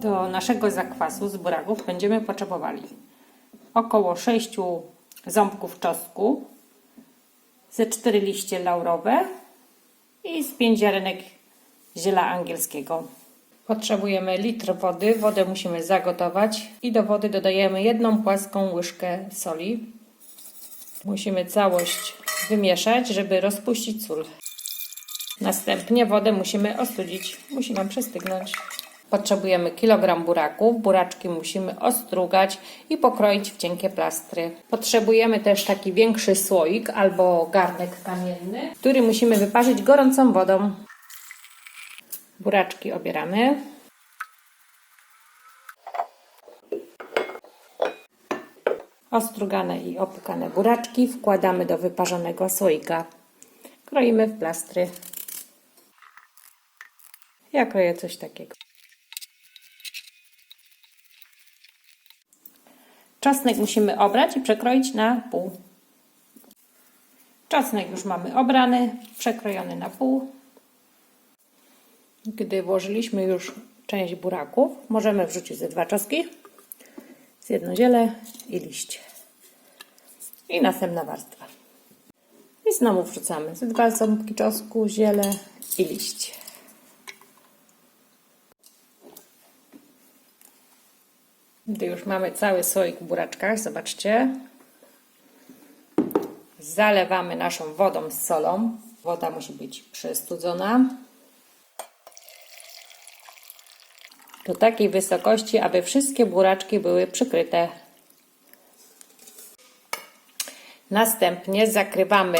Do naszego zakwasu z buraków będziemy potrzebowali około 6 ząbków czosnku, ze 4 liście laurowe i z 5 ziarenek ziela angielskiego. Potrzebujemy litr wody. Wodę musimy zagotować i do wody dodajemy jedną płaską łyżkę soli. Musimy całość wymieszać, żeby rozpuścić sól. Następnie wodę musimy ostudzić. Musi nam przestygnąć. Potrzebujemy kilogram buraków. Buraczki musimy ostrugać i pokroić w cienkie plastry. Potrzebujemy też taki większy słoik albo garnek kamienny, który musimy wyparzyć gorącą wodą. Buraczki obieramy. Ostrugane i opukane buraczki wkładamy do wyparzonego słoika. Kroimy w plastry. Ja kroję coś takiego. Czosnek musimy obrać i przekroić na pół. Czosnek już mamy obrany, przekrojony na pół. Gdy włożyliśmy już część buraków, możemy wrzucić ze dwa czoski, z jedno ziele i liść. I następna warstwa. I znowu wrzucamy ze dwa ząbki czosnku, ziele i liść. Gdy już mamy cały słoik w buraczkach, zobaczcie, zalewamy naszą wodą z solą. Woda musi być przestudzona. do takiej wysokości, aby wszystkie buraczki były przykryte. Następnie zakrywamy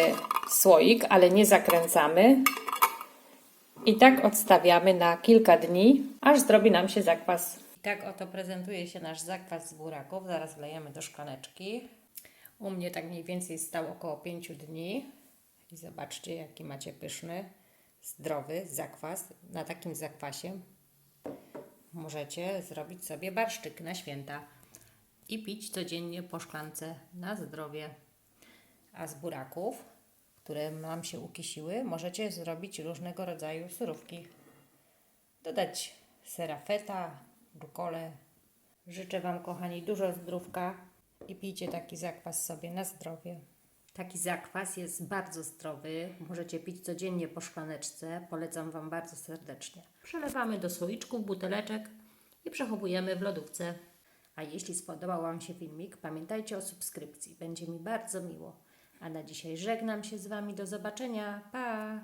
słoik, ale nie zakręcamy. I tak odstawiamy na kilka dni, aż zrobi nam się zakwas. Tak oto prezentuje się nasz zakwas z buraków. Zaraz wlejemy do szklaneczki. U mnie tak mniej więcej stał około 5 dni. I zobaczcie, jaki macie pyszny, zdrowy zakwas. Na takim zakwasie możecie zrobić sobie barszczyk na święta i pić codziennie po szklance na zdrowie. A z buraków, które nam się ukisiły, możecie zrobić różnego rodzaju surówki. Dodać sera rukolę. Życzę Wam, kochani, dużo zdrówka i pijcie taki zakwas sobie na zdrowie. Taki zakwas jest bardzo zdrowy. Możecie pić codziennie po szklaneczce. Polecam Wam bardzo serdecznie. Przelewamy do słoiczków, buteleczek i przechowujemy w lodówce. A jeśli spodobał Wam się filmik, pamiętajcie o subskrypcji. Będzie mi bardzo miło. A na dzisiaj żegnam się z Wami. Do zobaczenia. Pa!